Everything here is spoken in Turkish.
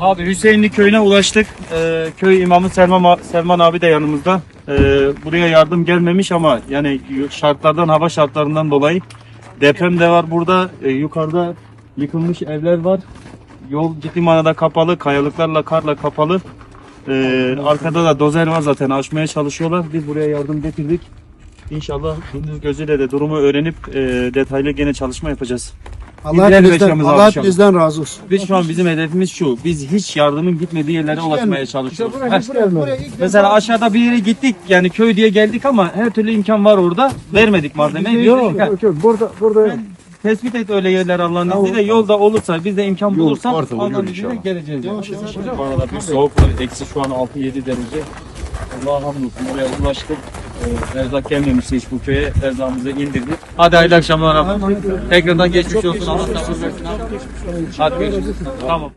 Abi Hüseyinli köyüne ulaştık. Ee, köy imamı Selman, Selman abi de yanımızda. Ee, buraya yardım gelmemiş ama yani şartlardan, hava şartlarından dolayı deprem de var burada. Ee, yukarıda yıkılmış evler var. Yol ciddi manada kapalı, kayalıklarla, karla kapalı. Ee, arkada da dozer var zaten aşmaya çalışıyorlar. Biz buraya yardım getirdik. İnşallah gündüz gözüyle de durumu öğrenip e, detaylı gene çalışma yapacağız. Allah yaşamız abi Allah inşallah. hepinizden razı olsun. Biz şu an bizim hedefimiz şu. Biz hiç yardımın gitmediği yerlere ulaşmaya çalışıyoruz. Buraya, Heh. buraya, buraya ilk Mesela aşağıda bir yere gittik yani köy diye geldik ama her türlü imkan var orada. Vermedik malzemeyi. Yok, de- yok, yok. Burada, burada Tespit et öyle yerler Allah'ın izniyle. Yolda olursa biz de imkan bulursam varsa Allah'ın buluyor izniyle inşallah. geleceğiz. Yani. Bu arada bir soğuk var. Eksi şu an 6-7 derece. Allah'a hamdolsun oraya ulaştık. Erzak gelmemişti hiç bu köye. Erzağımızı indirdik. Hadi hayırlı akşamlar abi. Tekrardan geçmiş olsun. Allah razı olsun. Hadi görüşürüz. Tamam.